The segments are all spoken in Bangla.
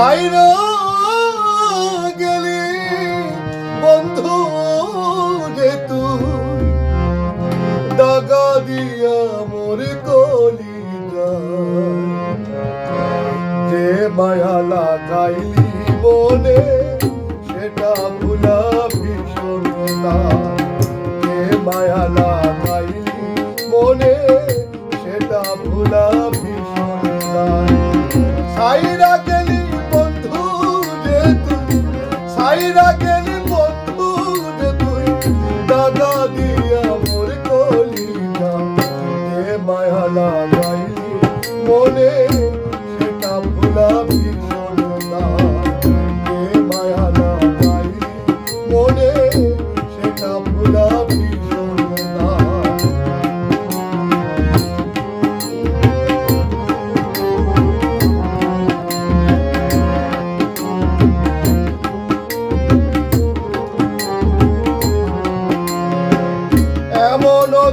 ছাইরা গেলি, বন্ধু যে তুই। দাগা দিয়া মোর কলি যে মায়া লাগাইলি মনে, সেটা ভুলা ভীষণ যে মায়া লাগাইলি মনে, সেটা ভুলা ভীষণ সাইরা মায়া ভুলা ভীষণ না যে মায়া লাগাইলি মনে সেটা ভুলা ভীষণ না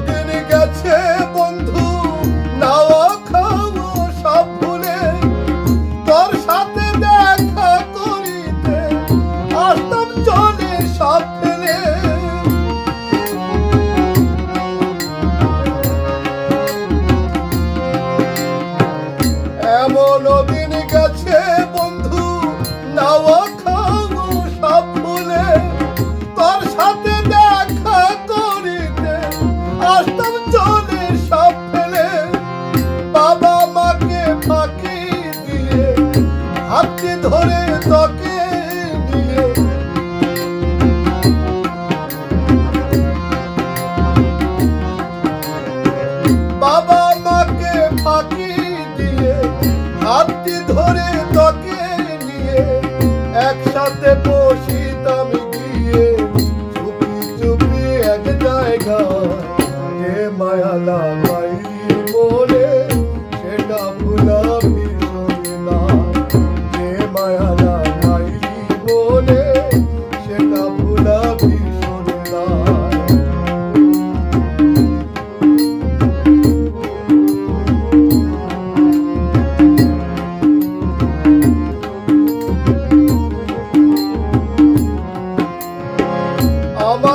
দিন গেছে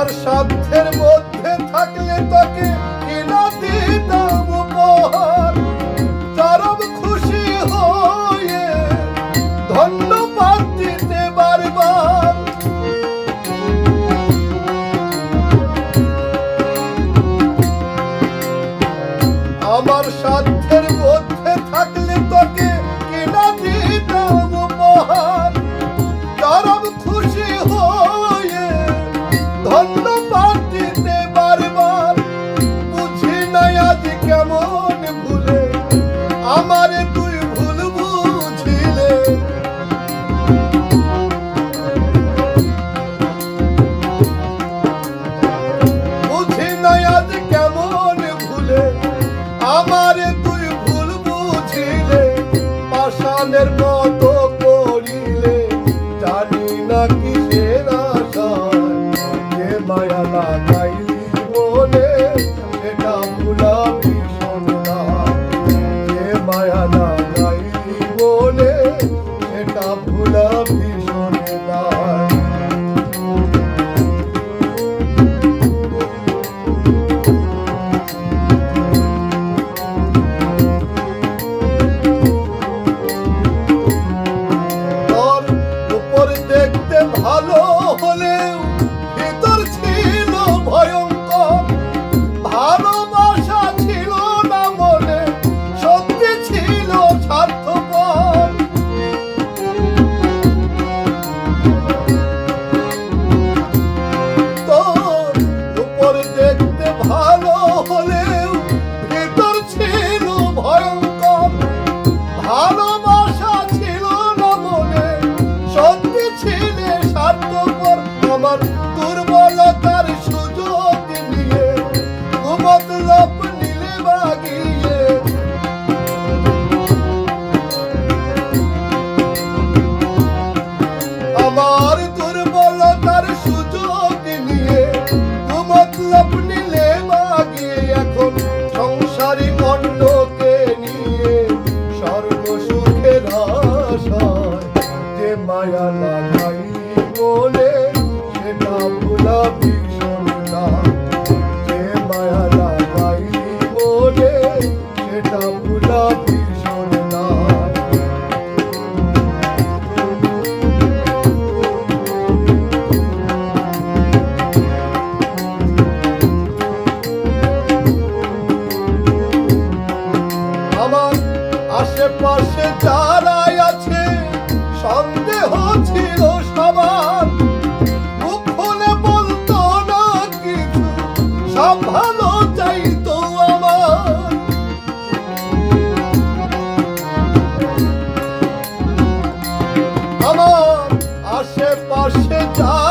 আমার সব মনের মতো করিলে জানি না কিসের যে মায়া লাগাইলি মনে এটা ভুলা ভীষণ যে মায়া விட்டு தா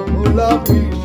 মায়া লাগাই বলে সেটা ভোলা ভীষণ না